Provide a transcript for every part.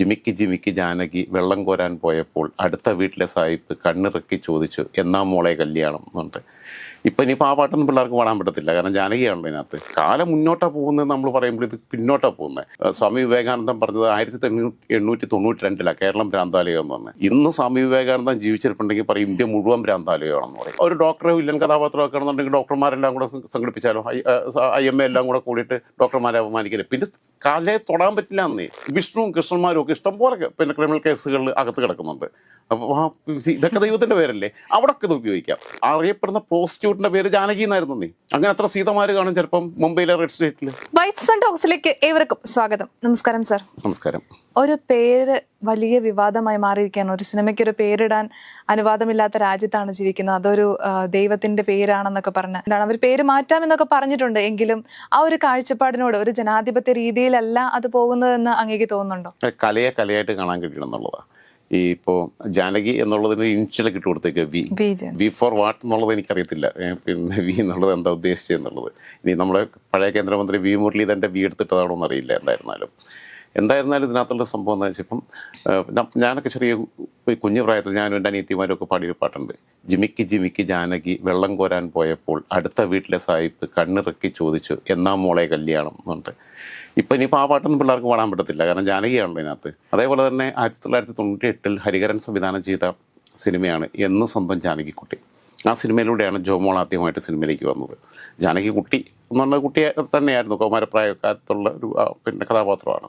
ജിമിക്ക് ജിമിക്ക് ജാനകി വെള്ളം കോരാൻ പോയപ്പോൾ അടുത്ത വീട്ടിലെ സാഹിബ് കണ്ണിറക്കി ചോദിച്ചു എന്നാ മോളെ കല്യാണം? എന്നുണ്ട് ഇപ്പം ഇനിയിപ്പോൾ ആ പാട്ടൊന്നും പിള്ളേർക്ക് പാടാൻ പറ്റത്തില്ല. കാരണം ജാനകിയാണല്ലോ ഇതിനകത്ത്. കാലം മുന്നോട്ടാണ് പോകുന്നത് നമ്മൾ പറയുമ്പോൾ ഇത് പിന്നോട്ടാണ് പോകുന്നത് സ്വാമി വിവേകാനന്ദൻ പറഞ്ഞത് ആയിരത്തി തൊണ്ണൂറ്റി എണ്ണൂറ്റി തൊണ്ണൂറ്റി രണ്ടിലാണ് കേരളം ഭ്രാന്താലയം എന്ന് പറഞ്ഞത് ഇന്ന് സ്വാമി വിവേകാനന്ദൻ ജീവിച്ചിരിപ്പുണ്ടെങ്കിൽ പറയും ഇന്ത്യ മുഴുവൻ ഭ്രാന്താലയമാണെന്ന് പറയും. ഒരു ഡോക്ടറെ വില്ലൻ കഥാപാത്രമൊക്കെ ആണെന്നുണ്ടെങ്കിൽ ഡോക്ടർമാരെല്ലാം കൂടെ സംഘടിപ്പിച്ചാലോ? ഐ എം എ എല്ലാം കൂടെ കൂടിയിട്ട് ഡോക്ടർമാരെ അപമാനിക്കില്ല പിന്നെ കലയെ തൊടാൻ പറ്റില്ല എന്നേ. വിഷ്ണുവും കൃഷ്ണന്മാരും ഒക്കെ ഇഷ്ടം പോലെ പിന്നെ ക്രിമിനൽ കേസുകളിൽ അകത്ത് കിടക്കുന്നുണ്ട്. അപ്പോൾ ആ ഇതൊക്കെ ദൈവത്തിന്റെ പേരല്ലേ? അവിടൊക്കെ ഇത് ഉപയോഗിക്കാം. അറിയപ്പെടുന്ന പ്രോസ്റ്റിറ്റ്യൂട്ടിന്റെ പേര് ജാനകി എന്നായിരുന്നു നീ. അങ്ങനെ അത്ര സീതമാര് കാണും ചിലപ്പം മുംബൈയിലെ റെഡ് സ്ട്രീറ്റിൽ വൈറ്റ്സ് ഫണ്ട് ഹൗസിലേക്ക് ഏവർക്കും സ്വാഗതം. നമസ്കാരം സാർ നമസ്കാരം. ഒരു പേര് വലിയ വിവാദമായി മാറിയിരിക്കുകയാണ്. ഒരു സിനിമയ്ക്ക് ഒരു പേരിടാൻ അനുവാദമില്ലാത്ത രാജ്യത്താണ് ജീവിക്കുന്നത്. അതൊരു ദൈവത്തിന്റെ പേരാണെന്നൊക്കെ പറഞ്ഞ് എന്താണ് അവർ പേര് മാറ്റാം എന്നൊക്കെ പറഞ്ഞിട്ടുണ്ട്. എങ്കിലും ആ ഒരു കാഴ്ചപ്പാടിനോട് ഒരു ജനാധിപത്യ രീതിയിലല്ല അത് പോകുന്നതെന്ന് അങ്ങേക്ക് തോന്നുന്നുണ്ടോ? കലയെ കലയായിട്ട് കാണാൻ കഴിയണം എന്നുള്ളതാണ് ഈ ഇപ്പോൾ ജാനകി എന്നുള്ളതിന് ഇനിഷ്യൽ ഇട്ട് കൊടുത്തേക്ക് വി വി ഫോർ വാട്ട് എന്നുള്ളത് എനിക്കറിയത്തില്ല. പിന്നെ വി എന്നുള്ളത് എന്താ ഉദ്ദേശിച്ചത് എന്നുള്ളത് ഇനി നമ്മുടെ പഴയ കേന്ദ്രമന്ത്രി വി മുരളീധരന്റെ വി എടുത്തിട്ടതാണോ എന്നറിയില്ല എന്തായിരുന്നാലും. എന്തായിരുന്നാലും ഇതിനകത്തുള്ള സംഭവം എന്താ വെച്ചാൽ ഇപ്പം ഞാനൊക്കെ ചെറിയ കുഞ്ഞു പ്രായത്തിൽ ഞാനും എന്റെ അനിയത്തിമാരും ഒക്കെ പാടിയൊരു പാട്ടുണ്ട്. ജിമിക്ക് ജിമിക്ക് ജാനകി വെള്ളം കോരാൻ പോയപ്പോൾ അടുത്ത വീട്ടിലെ സായിപ്പ് കണ്ണിറക്കി ചോദിച്ചു എന്നാ മോളെ കല്യാണം? എന്നുണ്ട് ഇപ്പം ഇനിയിപ്പോൾ ആ പാട്ടൊന്നും പിള്ളേർക്ക് പാടാൻ പറ്റത്തില്ല കാരണം ജാനകിയാണല്ലോ ഇതിനകത്ത്. അതേപോലെ തന്നെ ആയിരത്തി തൊള്ളായിരത്തി തൊണ്ണൂറ്റി എട്ടിൽ ഹരിഹരൻ സംവിധാനം ചെയ്ത സിനിമയാണ് എന്ന് സ്വന്തം ജാനകിക്കുട്ടി. ആ സിനിമയിലൂടെയാണ് ജോമോൾ ആദ്യമായിട്ട് സിനിമയിലേക്ക് വന്നത്. ജാനകി കുട്ടി എന്ന് പറഞ്ഞ കുട്ടിയെ തന്നെയായിരുന്നു കൗമാരപ്രായക്കാലത്തുള്ള ഒരു പിന്നെ കഥാപാത്രമാണ്.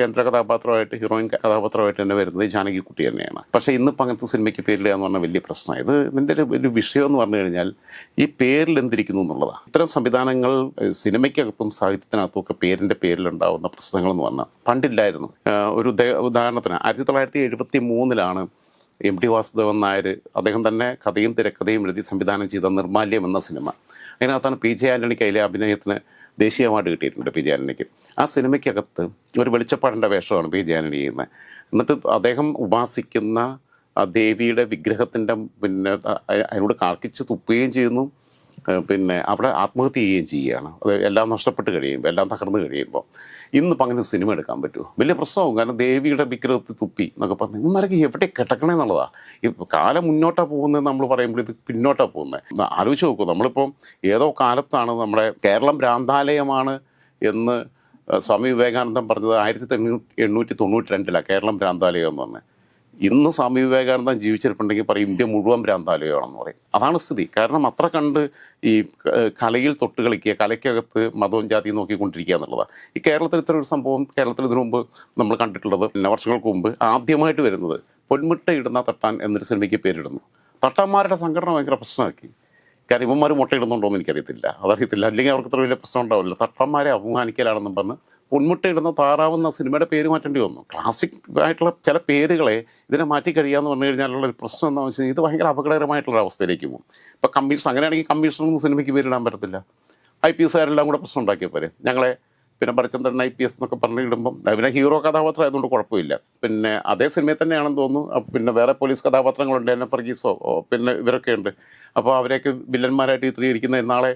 കേന്ദ്ര കഥാപാത്രമായിട്ട് ഹീറോയിൻ കഥാപാത്രമായിട്ട് തന്നെ വരുന്നത് ജാനകിക്കുട്ടി തന്നെയാണ്. പക്ഷേ ഇന്നിപ്പോൾ അങ്ങനത്തെ സിനിമയ്ക്ക് പേരില്ല എന്ന് പറഞ്ഞാൽ വലിയ പ്രശ്നമാണ്. ഇത് ഇതിന്റെ ഒരു ഒരു വിഷയം എന്ന് പറഞ്ഞു കഴിഞ്ഞാൽ ഈ പേരിൽ എന്തിരിക്കുന്നു എന്നുള്ളതാണ് ഇത്തരം സംവിധാനങ്ങൾ സിനിമയ്ക്കകത്തും സാഹിത്യത്തിനകത്തും ഒക്കെ പേരിന്റെ പേരിലുണ്ടാവുന്ന പ്രശ്നങ്ങൾ എന്ന് പറഞ്ഞാൽ പണ്ടില്ലായിരുന്നു. ഒരു ഉദാഹരണത്തിന് ആയിരത്തി തൊള്ളായിരത്തി എഴുപത്തി മൂന്നിലാണ് എം ടി വാസുദേവൻ നായർ അദ്ദേഹം തന്നെ കഥയും തിരക്കഥയും എഴുതി സംവിധാനം ചെയ്ത നിർമാല്യം എന്ന സിനിമ. അതിനകത്താണ് പി ജെ ആന്റണിക്ക് അതിലെ അഭിനയത്തിന് ദേശീയ അവാർഡ് കിട്ടിയിട്ടുണ്ട് പി ജാനനിക്ക്. ആ സിനിമയ്ക്കകത്ത് ഒരു വെളിച്ചപ്പാടിന്റെ വേഷമാണ് പി ജാനനി ചെയ്യുന്നത്. എന്നിട്ട് അദ്ദേഹം ഉപാസിക്കുന്ന ദേവിയുടെ വിഗ്രഹത്തിന്റെ പിന്നെ അതിനോട് കാർക്കിച്ച് തുപ്പുകയും ചെയ്യുന്നു. പിന്നെ അവിടെ ആത്മഹത്യ ചെയ്യുകയും ചെയ്യുകയാണ്. അത് എല്ലാം നഷ്ടപ്പെട്ട് കഴിയുമ്പോൾ എല്ലാം തകർന്നു കഴിയുമ്പോൾ. ഇന്നിപ്പോൾ അങ്ങനെ സിനിമ എടുക്കാൻ പറ്റുമോ വലിയ പ്രശ്നമാവും. കാരണം ദേവിയുടെ വിഗ്രഹത്തിൽ തുപ്പി എന്നൊക്കെ പറഞ്ഞു ഇന്നരക്ക് എവിടെ കിടക്കണേ എന്നുള്ളതാണ് ഈ കാലം മുന്നോട്ടാണ് പോകുന്നത് നമ്മൾ പറയുമ്പോൾ ഇത് പിന്നോട്ടാ പോകുന്നത് ആലോചിച്ച് നോക്കൂ നമ്മളിപ്പോൾ ഏതോ കാലത്താണ് നമ്മുടെ കേരളം ഭ്രാന്താലയമാണ് എന്ന് സ്വാമി വിവേകാനന്ദൻ പറഞ്ഞത് ആയിരത്തി എണ്ണൂറ്റി തൊണ്ണൂറ്റി രണ്ടിലാണ് കേരളം ഭ്രാന്താലയം എന്ന് പറഞ്ഞത് ഇന്ന് സ്വാമി വിവേകാനന്ദൻ ജീവിച്ചിരിപ്പുണ്ടെങ്കിൽ പറയും ഇന്ത്യ മുഴുവൻ ഭ്രാന്താലയമാണെന്ന് പറയും. അതാണ് സ്ഥിതി. കാരണം അത്ര കണ്ട് ഈ കലയിൽ തൊട്ട് കളിക്കുക കലയ്ക്കകത്ത് മതവും ജാതിയും നോക്കിക്കൊണ്ടിരിക്കുക എന്നുള്ളതാണ് ഈ കേരളത്തിൽ ഇത്ര ഒരു സംഭവം കേരളത്തിൽ ഇതിനു മുമ്പ് നമ്മൾ കണ്ടിട്ടുള്ളത് പിന്നെ വർഷങ്ങൾക്ക് മുമ്പ് ആദ്യമായിട്ട് വരുന്നത് പൊന്മുട്ട ഇടുന്ന തട്ടാൻ എന്നൊരു സിനിമയ്ക്ക് പേരിടുന്നു. തട്ടാന്മാരുടെ സംഘടന ഭയങ്കര പ്രശ്നമാക്കി. കാര്യം ഇവന്മാർ മുട്ടയിടുന്നുണ്ടോ എന്ന് എനിക്കറിയത്തില്ല. അതറിയത്തില്ല. അല്ലെങ്കിൽ അവർക്ക് ഇത്ര വലിയ പ്രശ്നം ഉണ്ടാവില്ല. തട്ടന്മാരെ അപമാനിക്കലാണെന്നും പറഞ്ഞ് പൊന്മുട്ടയിടുന്ന താറാവുന്ന സിനിമയുടെ പേര് മാറ്റേണ്ടി വന്നു. ക്ലാസിക് ആയിട്ടുള്ള ചില പേരുകളെ ഇതിനെ മാറ്റി കഴിയാന്ന് പറഞ്ഞു കഴിഞ്ഞാലുള്ള ഒരു പ്രശ്നം എന്താണെന്ന് കഴിഞ്ഞാൽ ഇത് ഭയങ്കര അപകടകരമായിട്ടുള്ള അവസ്ഥയിലേക്ക് പോകും. ഇപ്പോൾ കമ്മീഷൻ അങ്ങനെയാണെങ്കിൽ കമ്മീഷണർ സിനിമയ്ക്ക് പേരിടാൻ പറ്റത്തില്ല. ഐ പി എസ്സുകാരെല്ലാം കൂടെ പ്രശ്നം ഉണ്ടാക്കിയ പോലെ ഞങ്ങളെ പിന്നെ ഭരചന്ദ്രൻ ഐ പി എസ് എന്നൊക്കെ പറഞ്ഞു ഇടുമ്പം പിന്നെ ഹീറോ കഥാപാത്രം ആയതുകൊണ്ട് കുഴപ്പമില്ല. പിന്നെ അതേ സിനിമയിൽ തന്നെയാണെന്ന് തോന്നുന്നു. പിന്നെ വേറെ പോലീസ് കഥാപാത്രങ്ങളുണ്ട് എന്നെ ഫർഗീസോ പിന്നെ ഇവരൊക്കെ ഉണ്ട്. അപ്പോൾ അവരെയൊക്കെ വില്ലന്മാരായിട്ട് ചിത്രീകരിക്കുന്ന നാളെ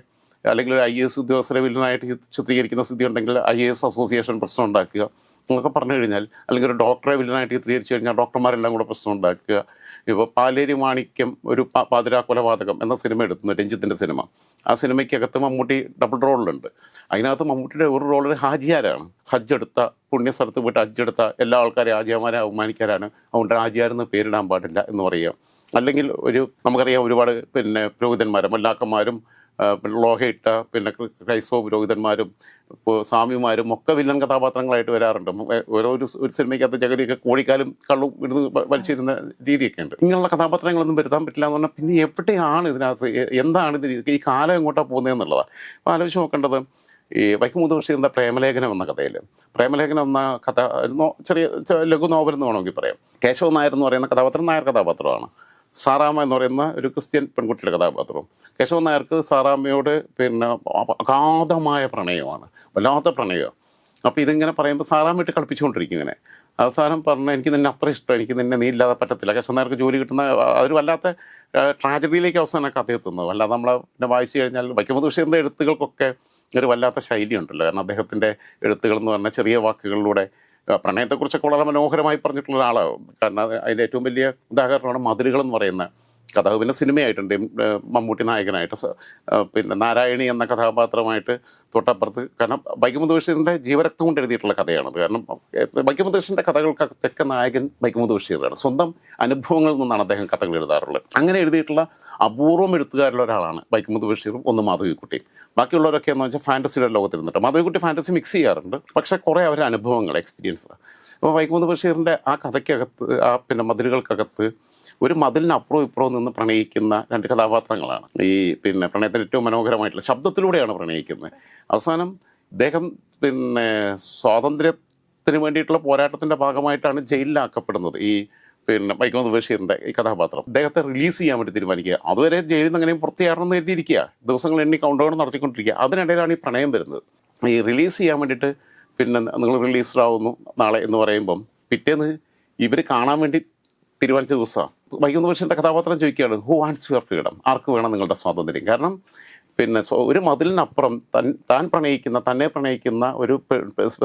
അല്ലെങ്കിൽ ഒരു ഐ എസ് ഉദ്യോഗസ്ഥരെ വില്ലനായിട്ട് ചിത്രീകരിക്കുന്ന സ്ഥിതി ഉണ്ടെങ്കിൽ ഐ എ എസ് അസോസിയേഷൻ പ്രശ്നം ഉണ്ടാക്കുക. എന്നൊക്കെ പറഞ്ഞു കഴിഞ്ഞാൽ അല്ലെങ്കിൽ ഒരു ഡോക്ടറെ വില്ലനായിട്ട് ചിത്രീകരിച്ചു കഴിഞ്ഞാൽ ഡോക്ടർമാരെല്ലാം കൂടെ പ്രശ്നം ഉണ്ടാക്കുക. ഇപ്പോൾ പാലേരി മാണിക്യം ഒരു പാതിരാ കൊലപാതകം എന്ന സിനിമ എടുത്തു രഞ്ജിത്തിന്റെ സിനിമ. ആ സിനിമയ്ക്കകത്ത് മമ്മൂട്ടി ഡബിൾ റോളിലുണ്ട് അതിനകത്ത് മമ്മൂട്ടിയുടെ ഒരു റോൾ ഒരു ഹാജിയാരാണ്. ഹജ്ജ് എടുത്ത പുണ്യസ്ഥലത്ത് പോയിട്ട് ഹജ്ജ് എടുത്ത എല്ലാ ആൾക്കാരെയും ആചാരമാരെ അവമാനിക്കാനാണ് അതുകൊണ്ട് ആചാരെന്ന് പേരിടാൻ പാടില്ല എന്ന് പറയുക അല്ലെങ്കിൽ ഒരു നമുക്കറിയാം ഒരുപാട് പിന്നെ പുരോഹിതന്മാരും മല്ലാക്കന്മാരും ലോഹയിട്ട പിന്നെ ക്രി- ക്രൈസ്തവ പുരോഹിതന്മാരും സ്വാമിമാരും ഒക്കെ വില്ലൻ കഥാപാത്രങ്ങളായിട്ട് വരാറുണ്ട്. ഓരോ ഒരു സിനിമയ്ക്കകത്ത് ജഗതിയൊക്കെ കോഴിക്കാലും കള്ളും ഇടുന്ന് വ- വലിച്ചിരുന്ന രീതിയൊക്കെ ഉണ്ട്. ഇങ്ങനെയുള്ള കഥാപാത്രങ്ങളൊന്നും വരുത്താൻ പറ്റില്ല എന്ന് പറഞ്ഞാൽ പിന്നെ എവിടെയാണ് ഇതിനകത്ത് എന്താണ് ഇത് ഈ കാലം എങ്ങോട്ടാണ് പോകുന്നതെന്നുള്ളതാണ് അപ്പോൾ ആലോചിച്ച് നോക്കേണ്ടത് ഈ വൈക്കമുത് ബഷീറിന്റെ പ്രേമലേഖനം എന്ന കഥയിൽ പ്രേമലേഖനം എന്ന കഥ ചെറിയ ലഘു നോവൽ എന്ന് വേണമെങ്കിൽ പറയാം. കേശവ നായർ എന്ന് പറയുന്ന കഥാപാത്രം നായർ കഥാപാത്രമാണ്. സാറാമ്മ എന്ന് പറയുന്ന ഒരു ക്രിസ്ത്യൻ പെൺകുട്ടിയുടെ കഥാപാത്രം. കേശവൻ നായർക്ക് സാറാമ്മയോട് പിന്നെ അഗാധമായ പ്രണയമാണ്. വല്ലാത്ത പ്രണയമാണ് അപ്പോൾ ഇതിങ്ങനെ പറയുമ്പോൾ സാറാമയിട്ട് കളിപ്പിച്ചുകൊണ്ടിരിക്കും ഇങ്ങനെ. അവസാനം പറഞ്ഞു എനിക്ക് നിന്നെ അത്ര ഇഷ്ടം എനിക്ക് നിന്നെ നീ ഇല്ലാതെ പറ്റത്തില്ല. കേശവൻ നായർക്ക് ജോലി കിട്ടുന്ന അതൊരു വല്ലാത്ത ട്രാജഡിയിലേക്ക് അവസാനം കഥ എത്തുന്നത് അല്ലാതെ നമ്മൾ പിന്നെ വായിച്ചു കഴിഞ്ഞാൽ വൈക്കമത് ബഷീറിന്റെ എഴുത്തുകൾക്കൊക്കെ ഒരു വല്ലാത്ത ശൈലിയുണ്ടല്ലോ. കാരണം അദ്ദേഹത്തിന്റെ എഴുത്തുകൾ എന്ന് പറഞ്ഞാൽ ചെറിയ വാക്കുകളിലൂടെ പ്രണയത്തെക്കുറിച്ചൊക്കെ വളരെ മനോഹരമായി പറഞ്ഞിട്ടുള്ള ഒരാളാണ് കാരണം അത് അതിന്റെ ഏറ്റവും വലിയ ഉദാഹരണമാണ് മതിലുകൾ എന്ന് പറയുന്ന കഥ പിന്നെ സിനിമയായിട്ടുണ്ട്. മമ്മൂട്ടി നായകനായിട്ട്. പിന്നെ നാരായണി എന്ന കഥാപാത്രമായിട്ട് തൊട്ടപ്പുറത്ത് കാരണം ബൈക്കുമുദ് ബഷീറിന്റെ ജീവരക്തം കൊണ്ട് എഴുതിയിട്ടുള്ള കഥയാണത് കാരണം ബൈക്കുമുദ് ബഷീറിന്റെ കഥകൾക്കൊക്കെ നായകൻ ബൈക്കുമുദ് ബഷീറാണ്. സ്വന്തം അനുഭവങ്ങളിൽ നിന്നാണ് അദ്ദേഹം കഥകൾ എഴുതാറുള്ളത്. അങ്ങനെ എഴുതിയിട്ടുള്ള അപൂർവം എഴുത്തുകാരിൽ ഒരാളാണ് ബൈക്കുമുദ് ബഷീറും ഒന്ന് മാധവിക്കുട്ടിയും ബാക്കിയുള്ളവരൊക്കെ എന്ന് വെച്ചാൽ ഫാന്റസിയുടെ ലോകത്തിരുന്നിട്ട്. മാധവിക്കുട്ടി ഫാന്റസി മിക്സ് ചെയ്യാറുണ്ട്. പക്ഷേ കുറേ അവരുടെ അനുഭവങ്ങൾ എക്സ്പീരിയൻസ് അപ്പോൾ വൈകുമുത്ത് ബഷീറിന്റെ ആ കഥയ്ക്കകത്ത് ആ പിന്നെ മതിലുകൾക്കകത്ത് ഒരു മതിലിന് അപ്പുറവും ഇപ്പുറവും നിന്ന് പ്രണയിക്കുന്ന രണ്ട് കഥാപാത്രങ്ങളാണ്. ഈ പിന്നെ പ്രണയത്തിന് ഏറ്റവും മനോഹരമായിട്ടുള്ള ശബ്ദത്തിലൂടെയാണ് പ്രണയിക്കുന്നത്. അവസാനം ഇദ്ദേഹം പിന്നെ സ്വാതന്ത്ര്യത്തിന് വേണ്ടിയിട്ടുള്ള പോരാട്ടത്തിന്റെ ഭാഗമായിട്ടാണ് ജയിലിലാക്കപ്പെടുന്നത് ഈ പിന്നെ വൈക്കോന്ന് ബഷീറിന്റെ ഈ കഥാപാത്രം. അദ്ദേഹത്തെ റിലീസ് ചെയ്യാൻ വേണ്ടി തീരുമാനിക്കുക. അതുവരെ ജയിലിൽ നിന്ന് എങ്ങനെയും പുറത്തിയാറണമെന്ന് എഴുതിയിരിക്കുക. ദിവസങ്ങൾ എണ്ണി കൗണ്ട് നടത്തിക്കൊണ്ടിരിക്കുക. അതിനിടയിലാണ് ഈ പ്രണയം വരുന്നത്. ഈ റിലീസ് ചെയ്യാൻ വേണ്ടിയിട്ട് പിന്നെ നിങ്ങൾ റിലീസ്ഡ് ആവുന്നു നാളെ എന്ന് പറയുമ്പം. പിറ്റേന്ന് ഇവർ കാണാൻ വേണ്ടി തീരുമാനിച്ച ദിവസമാണ് വൈകുന്ന പക്ഷേ കഥാപാത്രം ചോദിക്കുകയാണ് ഹു വാണ്ട്സ് യുവർ ഫ്രീഡം ആർക്ക് വേണം നിങ്ങളുടെ സ്വാതന്ത്ര്യം? കാരണം പിന്നെ ഒരു മതിലിനപ്പുറം തൻ താൻ പ്രണയിക്കുന്ന തന്നെ പ്രണയിക്കുന്ന ഒരു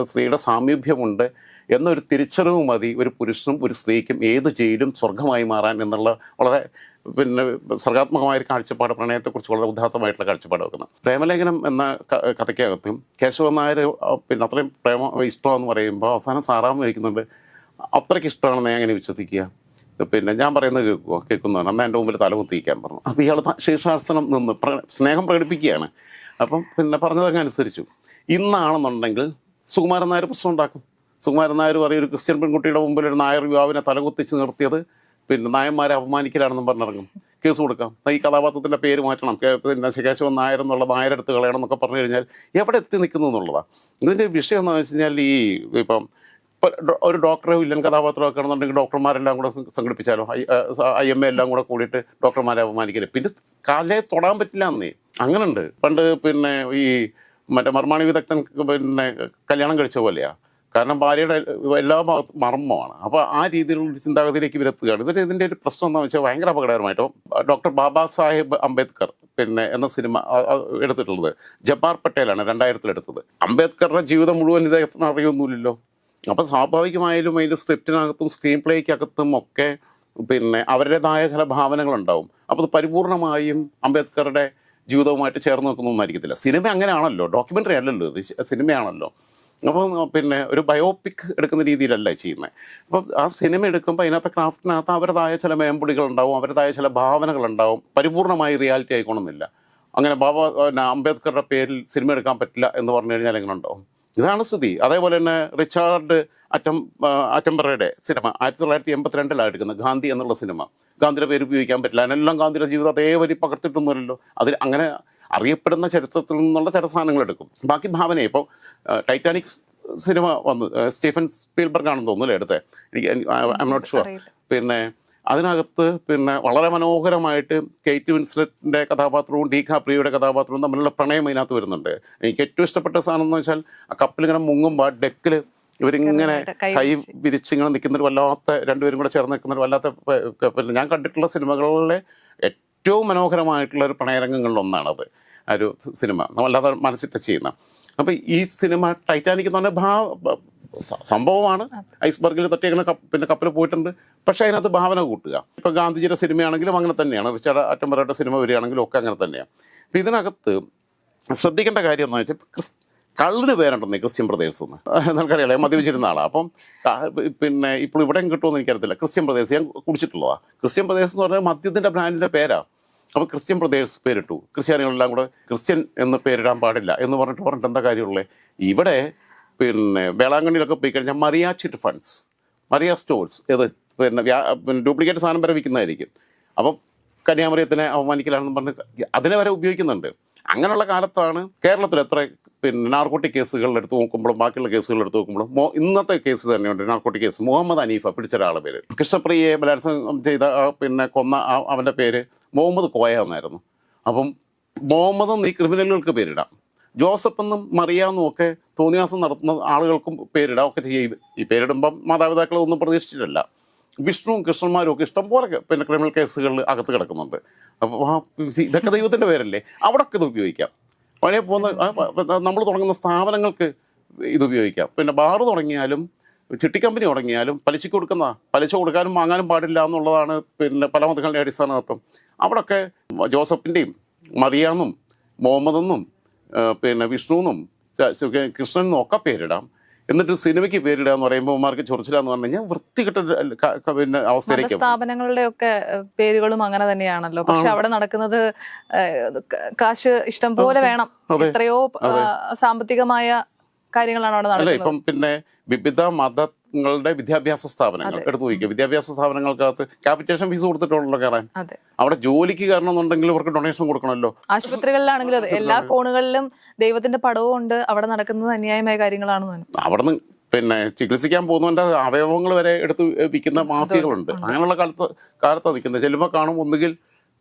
സ്ത്രീയുടെ സാമീപ്യമുണ്ട് എന്നൊരു തിരിച്ചറിവ് മതി ഒരു പുരുഷനും ഒരു സ്ത്രീക്കും ഏത് ജയിലും സ്വർഗമായി മാറാൻ എന്നുള്ള വളരെ പിന്നെ സർഗാത്മകമായ ഒരു കാഴ്ചപ്പാട് പ്രണയത്തെക്കുറിച്ച് വളരെ ഉദാത്തമായിട്ടുള്ള കാഴ്ചപ്പാട് വെക്കുന്നത് പ്രേമലേഖനം എന്ന കഥയ്ക്കകത്ത് കേശവൻ നായർ പിന്നെ അത്രയും പ്രേമ ഇഷ്ടമെന്ന് പറയുമ്പോൾ അവസാനം സാറാമ് ചോദിക്കുന്നുണ്ട് അത്രയ്ക്ക് ഇഷ്ടമാണെന്ന് ഞാൻ എങ്ങനെ വിശ്വസിക്കുക? പിന്നെ ഞാൻ പറയുന്നത് കേൾക്കുക കേൾക്കുന്നതാണ്. അന്ന് എന്റെ മുമ്പിൽ തലകുത്തിക്കാൻ പറഞ്ഞു. അപ്പോൾ ഇയാൾ ശീർഷാസനം നിന്ന് സ്നേഹം പ്രകടിപ്പിക്കുകയാണ്. അപ്പം പിന്നെ പറഞ്ഞതൊക്കെ അനുസരിച്ചു. ഇന്നാണെന്നുണ്ടെങ്കിൽ സുകുമാരൻ നായർ പ്രശ്നം ഉണ്ടാക്കും. സുകുമാരൻ നായർ പറയും ഒരു ക്രിസ്ത്യൻ പെൺകുട്ടിയുടെ മുമ്പിൽ ഒരു നായർ യുവാവിനെ തലകുത്തിച്ച് നിർത്തിയത് പിന്നെ നായന്മാരെ അപമാനിക്കലാണെന്നും പറഞ്ഞിറങ്ങും. കേസ് കൊടുക്കാം. ഈ കഥാപാത്രത്തിന്റെ പേര് മാറ്റണം. പിന്നെ ശേഖാശവൻ നായർ എന്നുള്ള നായരെടുത്ത് കളയണം എന്നൊക്കെ പറഞ്ഞു കഴിഞ്ഞാൽ എവിടെ എത്തി നിൽക്കുന്നു എന്നുള്ളതാണ് ഇതിന്റെ വിഷയം എന്ന് വെച്ച് കഴിഞ്ഞാൽ ഈ ഇപ്പം ഒരു ഡോക്ടറെ വില്ലൻ കഥാപാത്രമൊക്കെ ആണെന്നുണ്ടെങ്കിൽ ഡോക്ടർമാരെല്ലാം കൂടെ സംഘടിപ്പിച്ചാലോ? ഐ എം എ എല്ലാം കൂടെ കൂടിയിട്ട് ഡോക്ടർമാരെ അപമാനിക്കൽ. പിന്നെ കാലയെ തൊടാൻ പറ്റില്ല എന്നേ അങ്ങനുണ്ട്. പണ്ട് പിന്നെ ഈ മറ്റേ മർമാണി വിദഗ്ധൻ പിന്നെ കല്യാണം കഴിച്ച പോലെയാ. കാരണം ഭാര്യയുടെ എല്ലാ മർമ്മമാണ്. അപ്പോൾ ആ രീതിയിലുള്ള ചിന്താഗതിയിലേക്ക് വരത്തുകയാണ് ഇതിന്റെ ഇതിന്റെ ഒരു പ്രശ്നം എന്താണെന്ന് വെച്ചാൽ ഭയങ്കര അപകടകരമായിട്ടോ ഡോക്ടർ ബാബാ സാഹേബ് അംബേദ്കർ പിന്നെ എന്ന സിനിമ എടുത്തിട്ടുള്ളത് ജബ്ബാർ പട്ടേലാണ് രണ്ടായിരത്തിൽ എടുത്തത് അംബേദ്കറുടെ ജീവിതം മുഴുവൻ ഇദ്ദേഹത്തിന് അറിയൊന്നുമില്ലല്ലോ. അപ്പം സ്വാഭാവികമായാലും അതിന്റെ സ്ക്രിപ്റ്റിനകത്തും സ്ക്രീൻ പ്ലേക്കകത്തും ഒക്കെ പിന്നെ അവരുടേതായ ചില ഭാവനകളുണ്ടാവും. അപ്പോൾ അത് പരിപൂർണമായും അംബേദ്കറുടെ ജീവിതവുമായിട്ട് ചേർന്ന് നിൽക്കുന്നൊന്നായിരിക്കത്തില്ല സിനിമ അങ്ങനെയാണല്ലോ. ഡോക്യുമെന്ററി അല്ലല്ലോ ഇത്. സിനിമയാണല്ലോ. അപ്പോൾ പിന്നെ ഒരു ബയോപിക് എടുക്കുന്ന രീതിയിലല്ല ചെയ്യുന്നത് അപ്പോൾ ആ സിനിമ എടുക്കുമ്പോൾ അതിനകത്ത് ക്രാഫ്റ്റിനകത്ത് അവരുടേതായ ചില മേമ്പൊടികളുണ്ടാവും അവരുടേതായ ചില ഭാവനകളുണ്ടാവും പരിപൂർണമായി റിയാലിറ്റി ആയിക്കോണമെന്നില്ല അങ്ങനെ ബാബ അംബേദ്കറുടെ പേരിൽ സിനിമ എടുക്കാൻ പറ്റില്ല എന്ന് പറഞ്ഞു കഴിഞ്ഞാൽ എങ്ങനെ ഉണ്ടാവും ഇതാണ് സ്ഥിതി അതേപോലെ തന്നെ റിച്ചാർഡ് അറ്റം അറ്റംബറയുടെ സിനിമ ആയിരത്തി തൊള്ളായിരത്തി എൺപത്തിരണ്ടിലാണ് എടുക്കുന്നത് ഗാന്ധി എന്നുള്ള സിനിമ ഗാന്ധിയുടെ പേര് ഉപയോഗിക്കാൻ പറ്റില്ല അതിനെല്ലാം ഗാന്ധിയുടെ ജീവിതം അതേപടി പകർത്തിട്ടൊന്നുമല്ലോ അതിൽ അങ്ങനെ അറിയപ്പെടുന്ന ചരിത്രത്തിൽ നിന്നുള്ള ചില സാധനങ്ങൾ എടുക്കും ബാക്കി ഭാവന ഇപ്പോൾ ടൈറ്റാനിക്സ് സിനിമ വന്നു സ്റ്റീഫൻ സ്പീൽബർഗ് ആണെന്ന് തോന്നുന്നു അല്ലേ എടുത്തേ എനിക്ക് ഐ എം നോട്ട് ഷുവർ പിന്നെ അതിനകത്ത് പിന്നെ വളരെ മനോഹരമായിട്ട് കെയ്റ്റ് വിൻസ്ലറ്റിന്റെ കഥാപാത്രവും ഡി കാപ്രിയുടെ കഥാപാത്രവും തമ്മിലുള്ള പ്രണയം അതിനകത്ത് വരുന്നുണ്ട്. എനിക്ക് ഏറ്റവും ഇഷ്ടപ്പെട്ട സാധനം എന്ന് വെച്ചാൽ ആ കപ്പലിങ്ങനെ മുങ്ങുമ്പോൾ ഡെക്കിൽ ഇവരിങ്ങനെ കൈ വിരിച്ചിങ്ങനെ നിൽക്കുന്നൊരു വല്ലാത്ത രണ്ടുപേരും കൂടെ ചേർന്ന് നിൽക്കുന്നൊരു വല്ലാത്ത ഞാൻ കണ്ടിട്ടുള്ള സിനിമകളിലെ ഏറ്റവും മനോഹരമായിട്ടുള്ള ഒരു പ്രണയരംഗങ്ങളിലൊന്നാണത് ആ ഒരു സിനിമ. വല്ലാതെ മനസ്സിൽ ടച്ച് ചെയ്യുന്ന. അപ്പോൾ ഈ സിനിമ ടൈറ്റാനിക് എന്ന് പറഞ്ഞ ഭാ സംഭവമാണ്. ഐസ്ബർഗിൽ തട്ടിയങ്ങനെ പിന്നെ കപ്പൽ പോയിട്ടുണ്ട്. പക്ഷെ അതിനകത്ത് ഭാവന കൂട്ടുക. ഇപ്പൊ ഗാന്ധിജിയുടെ സിനിമയാണെങ്കിലും അങ്ങനെ തന്നെയാണ്. റിച്ചാർഡ് അറ്റംബറയുടെ സിനിമ വരികയാണെങ്കിലും ഒക്കെ അങ്ങനെ തന്നെയാണ് അപ്പൊ ഇതിനകത്ത് ശ്രദ്ധിക്കേണ്ട കാര്യം എന്ന് വെച്ചാൽ ക്രിസ് കള്ളിന് പേരുണ്ടെന്നേ ക്രിസ്ത്യൻ ബ്രദേഴ്സ് എന്ന്. നമുക്കറിയാലേ മദ്യപിച്ചിരുന്ന ആളാണ് അപ്പം പിന്നെ ഇപ്പോൾ ഇവിടെയും കിട്ടുമെന്ന് എനിക്കറിയത്തില്ല. ക്രിസ്ത്യൻ ബ്രദേഴ്സ് ഞാൻ കുടിച്ചിട്ടുള്ളതാണ് ക്രിസ്ത്യൻ ബ്രദേഴ്സ് എന്ന് പറഞ്ഞാൽ മദ്യത്തിന്റെ ബ്രാൻഡിന്റെ പേരാ. അപ്പോൾ ക്രിസ്ത്യൻ ബ്രദേഴ്സ് പേരിട്ടു. ക്രിസ്ത്യാനികളെല്ലാം കൂടെ ക്രിസ്ത്യൻ എന്ന് പേരിടാൻ പാടില്ല എന്ന് പറഞ്ഞിട്ട് പറഞ്ഞിട്ട് എന്താ കാര്യമുള്ളത് ഇവിടെ പിന്നെ വേളാങ്കണ്ണിയിലൊക്കെ പോയി കഴിഞ്ഞാൽ Maria chit funds Maria stores ഏത് പിന്നെ പിന്നെ ഡ്യൂപ്ലിക്കേറ്റ് സാധനം വരെ വിൽക്കുന്നതായിരിക്കും. അപ്പം കന്യാമറിയത്തിനെ അവമാനിക്കലാണെന്ന് പറഞ്ഞ് അതിനെ വരെ ഉപയോഗിക്കുന്നുണ്ട്. അങ്ങനെയുള്ള കാലത്താണ് കേരളത്തിൽ എത്ര പിന്നെ നാർക്കോട്ടിക് കേസുകൾ എടുത്ത് നോക്കുമ്പോഴും ബാക്കിയുള്ള കേസുകളെടുത്ത് നോക്കുമ്പോഴും മോ ഇന്നത്തെ കേസ് തന്നെയുണ്ട് നാർക്കോട്ടിക് കേസ്. മുഹമ്മദ് അനീഫ പിടിച്ച ഒരാളുടെ പേര്. കൃഷ്ണപ്രിയയെ ബലാത്സംഗം ചെയ്ത പിന്നെ കൊന്ന അവന്റെ പേര് മുഹമ്മദ് കോയ എന്നായിരുന്നു. അപ്പം മുഹമ്മദ് ഈ ക്രിമിനലുകൾക്ക് പേരിടാം. ജോസഫ് എന്നും മറിയ എന്നും ഒക്കെ തോന്നിയാസം നടത്തുന്ന ആളുകൾക്കും പേരിടാം ഒക്കെ ചെയ്യും. ഈ പേരിടുമ്പം മാതാപിതാക്കളെ ഒന്നും പ്രതീക്ഷിച്ചിട്ടില്ല. വിഷ്ണുവും കൃഷ്ണന്മാരും ഒക്കെ ഇഷ്ടംപോലെ പോലെ പിന്നെ ക്രിമിനൽ കേസുകളിൽ അകത്ത് കിടക്കുന്നുണ്ട്. അപ്പോൾ ഇതൊക്കെ ദൈവത്തിന്റെ പേരല്ലേ? അവിടെയൊക്കെ ഇത് ഉപയോഗിക്കാം. പഴയ പോകുന്ന നമ്മൾ തുടങ്ങുന്ന സ്ഥാപനങ്ങൾക്ക് ഇത് ഉപയോഗിക്കാം. പിന്നെ ബാറ് തുടങ്ങിയാലും ചിട്ടി കമ്പനി തുടങ്ങിയാലും പലിശയ്ക്ക് കൊടുക്കുന്ന പലിശ കൊടുക്കാനും വാങ്ങാനും പാടില്ല എന്നുള്ളതാണ് പിന്നെ പല മതങ്ങളുടെ അടിസ്ഥാന തത്വം അവിടെയൊക്കെ ജോസഫിന്റെയും മറിയാന്നും മുഹമ്മദെന്നും പിന്നെ വിഷ്ണുവെന്നും കൃഷ്ണനെന്നും ഒക്കെ പേരിടാം. എന്നിട്ട് സിനിമയ്ക്ക് പേരിടുക എന്ന് പറയുമ്പോൾ മാർക്ക് ചൊറിച്ചിലാന്ന് പറഞ്ഞു കഴിഞ്ഞാൽ വൃത്തികെട്ട പിന്നെ അവസ്ഥയിലേക്ക് സ്ഥാപനങ്ങളുടെ ഒക്കെ പേരുകളും അങ്ങനെ തന്നെയാണല്ലോ. പക്ഷെ അവിടെ നടക്കുന്നത് കാശ് ഇഷ്ടം പോലെ വേണം. എത്രയോ സാമ്പത്തികമായ കാര്യങ്ങളാണ് അവിടെ അല്ല നടക്കുന്നത്. ഇപ്പം പിന്നെ വിവിധ മതങ്ങളുടെ വിദ്യാഭ്യാസ സ്ഥാപനങ്ങൾ എടുത്തു നോക്കിക്കുക വിദ്യാഭ്യാസ സ്ഥാപനങ്ങൾക്കകത്ത് ക്യാപിറ്റേഷൻ ഫീസ് കൊടുത്തിട്ടുള്ളൂ കയറാൻ അവിടെ ജോലിക്ക് കാരണം എന്നുണ്ടെങ്കിൽ അവർക്ക് ഡൊണേഷൻ കൊടുക്കണമല്ലോ. ആശുപത്രികളിലാണെങ്കിലും എല്ലാ കോണുകളിലും ദൈവത്തിന്റെ പടവും ഉണ്ട്. അവിടെ നടക്കുന്നത് അന്യായമായ കാര്യങ്ങളാണെന്ന് അവിടെ അവിടുന്ന് പിന്നെ ചികിത്സിക്കാൻ പോകുന്നതിന്റെ അവയവങ്ങൾ വരെ എടുത്ത് വിൽക്കുന്ന മാഫിയകളുണ്ട്. അങ്ങനെയുള്ള കാലത്ത് കാലത്താണ് നിൽക്കുന്നത്. ചെല്ലുമ്പോൾ കാണും ഒന്നുകിൽ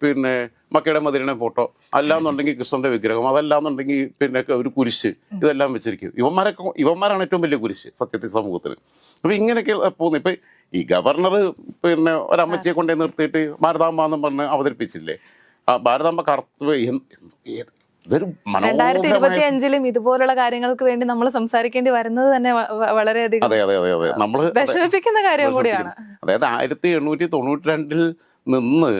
പിന്നെ മക്കയുടെ മതിലിനെ ഫോട്ടോ അല്ലാന്നുണ്ടെങ്കിൽ കൃഷ്ണന്റെ വിഗ്രഹം അതല്ലാന്നുണ്ടെങ്കിൽ പിന്നെ ഒരു കുരിശ് ഇതെല്ലാം വെച്ചിരിക്കും. ഇവന്മാരൊക്കെ ഇവന്മാരാണ് ഏറ്റവും വലിയ കുരിശ് സത്യത്തിൽ സമൂഹത്തിന് അപ്പൊ ഇങ്ങനെയൊക്കെ പോകുന്നു. ഇപ്പൊ ഈ ഗവർണർ പിന്നെ ഒരമ്മച്ചിയെ കൊണ്ടേ നിർത്തിയിട്ട് ഭാരതാമ്പ എന്ന് പറഞ്ഞ് അവതരിപ്പിച്ചില്ലേ? ആ ഭാരതാമ്പ കറുത്ത് രണ്ടായിരത്തി ഇരുപത്തി അഞ്ചിലും ഇതുപോലുള്ള കാര്യങ്ങൾക്ക് വേണ്ടി നമ്മൾ സംസാരിക്കേണ്ടി വരുന്നത് തന്നെ വളരെയധികം അതെ അതെ അതെ അതെ. നമ്മൾ വിഷമിപ്പിക്കുന്ന കാര്യം കൂടിയാണ്. അതായത് ആയിരത്തി എണ്ണൂറ്റി തൊണ്ണൂറ്റി രണ്ടിൽ നിന്ന്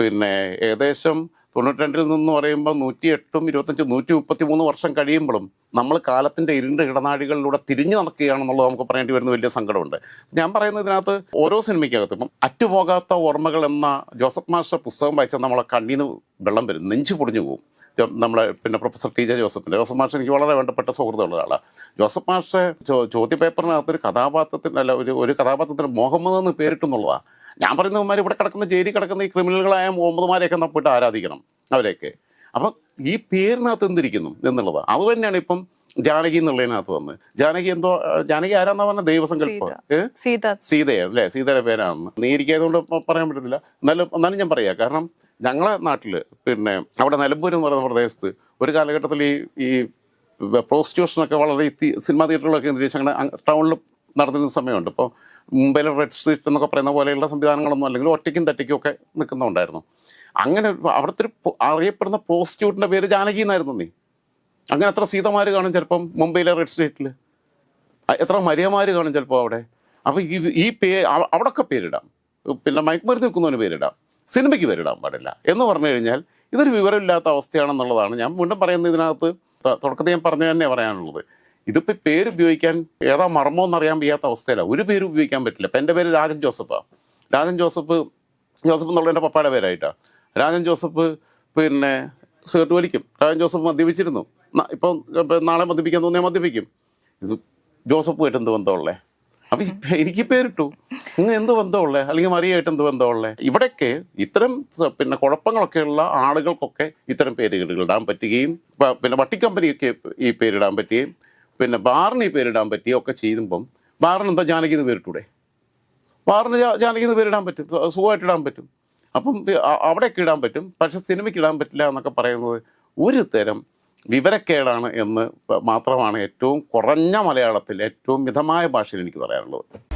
പിന്നെ ഏകദേശം തൊണ്ണൂറ്റി രണ്ടിൽ നിന്ന് പറയുമ്പോൾ നൂറ്റി എട്ടും ഇരുപത്തഞ്ചും നൂറ്റി മുപ്പത്തി മൂന്ന് വർഷം കഴിയുമ്പോഴും നമ്മൾ കാലത്തിന്റെ ഇരുണ്ട ഇടനാഴികളിലൂടെ തിരിഞ്ഞു നടക്കുകയാണെന്നുള്ളത് നമുക്ക് പറയേണ്ടി വരുന്ന വലിയ സങ്കടമുണ്ട്. ഞാൻ പറയുന്നത് ഇതിനകത്ത് ഓരോ സിനിമയ്ക്കകത്ത് ഇപ്പം അറ്റുപോകാത്ത ഓർമ്മകൾ എന്ന ജോസഫ് മാസ്റ്റർ പുസ്തകം വായിച്ചാൽ നമ്മളെ കണ്ണീന്ന് വെള്ളം വരും നെഞ്ചു പൊടിഞ്ഞു പോകും നമ്മളെ പിന്നെ പ്രൊഫസർ ടി ജെ ജോസഫിന്റെ ജോസഫ് മാഷ് എനിക്ക് വളരെ വേണ്ടപ്പെട്ട സുഹൃത്തുള്ള ആളാണ് ജോസഫ് മാഷ് ചോദ്യ പേപ്പറിനകത്ത് ഒരു കഥാപാത്രത്തിന് അല്ല ഒരു ഒരു കഥാപാത്രത്തിന് മുഹമ്മദ് എന്ന് പേരിട്ടെന്നുള്ളതാണ് ഞാൻ പറയുന്നവന്മാർ ഇവിടെ കിടക്കുന്ന ജയിലിൽ കിടക്കുന്ന ഈ ക്രിമിനലുകളായ മുഹമ്മദ്മാരെയൊക്കെ നമ്മൾ പോയിട്ട് ആരാധിക്കണം അവരെയൊക്കെ. അപ്പം ഈ പേരിനകത്ത് എന്തിരിക്കുന്നു എന്നുള്ളത്? അത് തന്നെയാണ് ഇപ്പം ജാനകി എന്നുള്ളതിനകത്ത് വന്ന്. ജാനകി എന്തോ ജാനകി ആരാന്നാ പറഞ്ഞ ദൈവസങ്കല്പം സീത. സീത. സീതയാണ് അല്ലേ? സീതയുടെ പേരാണെന്ന് നീ ഇരിക്കായതുകൊണ്ട് ഇപ്പം പറയാൻ പറ്റത്തില്ല. എന്നാലും എന്നാലും ഞാൻ പറയാം. കാരണം ഞങ്ങളെ നാട്ടിൽ പിന്നെ അവിടെ നിലമ്പൂർ എന്ന് പറയുന്ന പ്രദേശത്ത് ഒരു കാലഘട്ടത്തിൽ ഈ ഈ പ്രോസ്റ്റിറ്റ്യൂഷനൊക്കെ വളരെ സിനിമാ തിയേറ്ററുകളൊക്കെ കേന്ദ്രീകരിച്ച് അങ്ങനെ ടൗണിൽ നടത്തുന്ന സമയമുണ്ട്. ഇപ്പോൾ മുംബൈയിലെ റെഡ് സ്ട്രീറ്റ് എന്നൊക്കെ പറയുന്ന പോലെയുള്ള സംവിധാനങ്ങളൊന്നും അല്ലെങ്കിൽ ഒറ്റയ്ക്കും തറ്റയ്ക്കും ഒക്കെ നിൽക്കുന്നുണ്ടായിരുന്നു അങ്ങനെ അവിടുത്തെ ഒരു അറിയപ്പെടുന്ന പ്രോസ്റ്റിറ്റ്യൂട്ടിന്റെ പേര് ജാനകി എന്നായിരുന്നു നീ. അങ്ങനെ എത്ര സീതമാർ കാണും ചിലപ്പം മുംബൈയിലെ റെഡ് സ്ട്രീറ്റിൽ എത്ര മരിയമാർ കാണും ചിലപ്പോൾ അവിടെ. അപ്പോൾ ഈ ഈ പേ അവ- അവിടൊക്കെ പേരിടാം. പിന്നെ മയക്കുമരുന്ന് വെക്കുന്നവന് പേരിടാം. സിനിമയ്ക്ക് പേരിടാൻ പാടില്ല. എന്ന് പറഞ്ഞു കഴിഞ്ഞാൽ ഇതൊരു വിവരമില്ലാത്ത അവസ്ഥയാണെന്നുള്ളതാണ് ഞാൻ വീണ്ടും പറയുന്നത് ഇതിനകത്ത്. തുടക്കത്തിൽ ഞാൻ പറഞ്ഞു തന്നെ പറയാനുള്ളത്. ഇതിപ്പോൾ പേര് ഉപയോഗിക്കാൻ ഏതാ മർമ്മോ എന്നറിയാൻ വയ്യാത്ത അവസ്ഥയിലാണ് ഒരു പേര് ഉപയോഗിക്കാൻ പറ്റില്ല. ഇപ്പം എന്റെ പേര് രാജൻ ജോസഫാണ് രാജൻ ജോസഫ് ജോസഫ് എന്നുള്ള എന്റെ പപ്പയുടെ പേരായിട്ടാണ് രാജൻ ജോസഫ് പിന്നെ സിഗരറ്റ് വലിക്കും. രാജൻ ജോസഫ് മദ്യപിച്ചിരുന്നു. ഇപ്പം നാളെ മദ്യപിക്കാൻ തോന്നിയാൽ മദ്യപിക്കും. ഇത് ജോസഫുമായിട്ട് എന്ത് ബന്ധമുള്ളേ? അപ്പൊ എനിക്ക് പേരിട്ടു. ഇന്ന് എന്ത് ബന്ധമുള്ളേ? അല്ലെങ്കിൽ മറിയായിട്ട് എന്ത് ബന്ധമുള്ളേ? ഇവിടെയൊക്കെ ഇത്തരം പിന്നെ കുഴപ്പങ്ങളൊക്കെയുള്ള ആളുകൾക്കൊക്കെ ഇത്തരം പേരുകൾ ഇടാൻ പറ്റുകയും പിന്നെ വട്ടിക്കമ്പനിയൊക്കെ ഈ പേരിടാൻ പറ്റുകയും പിന്നെ ബാറിന് ഈ പേരിടാൻ പറ്റി ഒക്കെ ചെയ്യുമ്പം ബാറിന് എന്താ ജാനകി എന്ന് പേരിട്ടൂടെ? ബാറിന് ജാ- ജാനകി എന്ന് പേരിടാൻ പറ്റും. സുഖമായിട്ട് ഇടാൻ പറ്റും. അപ്പം അവിടെയൊക്കെ ഇടാൻ പറ്റും. പക്ഷെ സിനിമയ്ക്ക് ഇടാൻ പറ്റില്ല എന്നൊക്കെ പറയുന്നത് ഒരു തരം വിവരക്കേടാണ് എന്ന് മാത്രമാണ് ഏറ്റവും കുറഞ്ഞ മലയാളത്തിൽ ഏറ്റവും മിതമായ ഭാഷയിൽ എനിക്ക് പറയാനുള്ളത്.